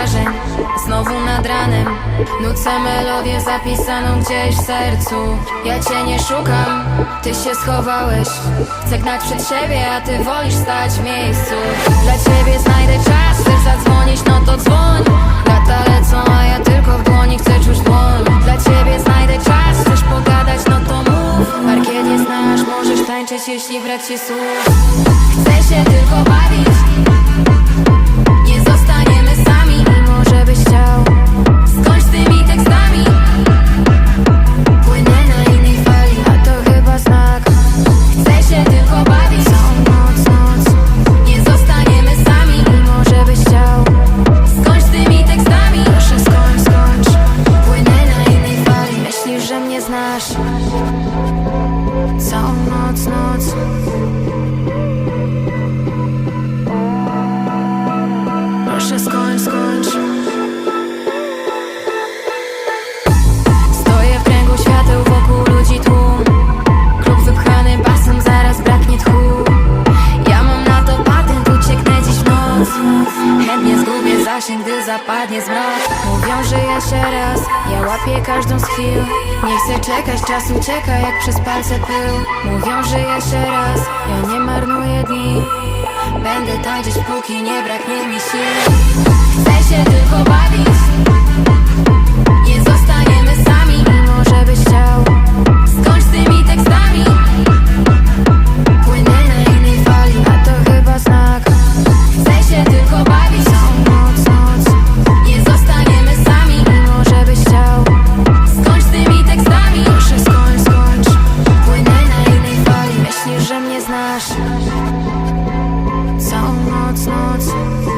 marzeń Znowu nad ranem. Nucę melodię zapisaną gdzieś w sercu. Ja cię nie szukam, ty się schowałeś. Chcę gnać przed siebie, a ty wolisz stać w miejscu. Dla ciebie znajdę czas, chcesz zadzwonić, no to dzwoń. Lata lecą, a ja tylko w dłoni chcę czuć dłoń. Dla ciebie znajdę czas, chcesz pogadać, no to mów. Parkiet nie znasz, możesz tańczyć, jeśli brak ci słów. Chcę się tylko bawić Całą noc, noc. Proszę skończ, skończ. Stoję w kręgu świateł wokół ludzi tłum Klub wypchany basem, zaraz braknie tchu. Ja mam na to patent, ucieknę dziś w noc. Chętnie gdy zapadnie zmrok. Mówią, że jeszcze raz, ja łapię każdą z chwil. Nie chcę czekać, czas ucieka jak przez palce pył. Mówią, że jeszcze raz, ja nie marnuję dni. Będę tańczyć póki nie braknie mi sił. Chcę się tylko bawić knots, knots.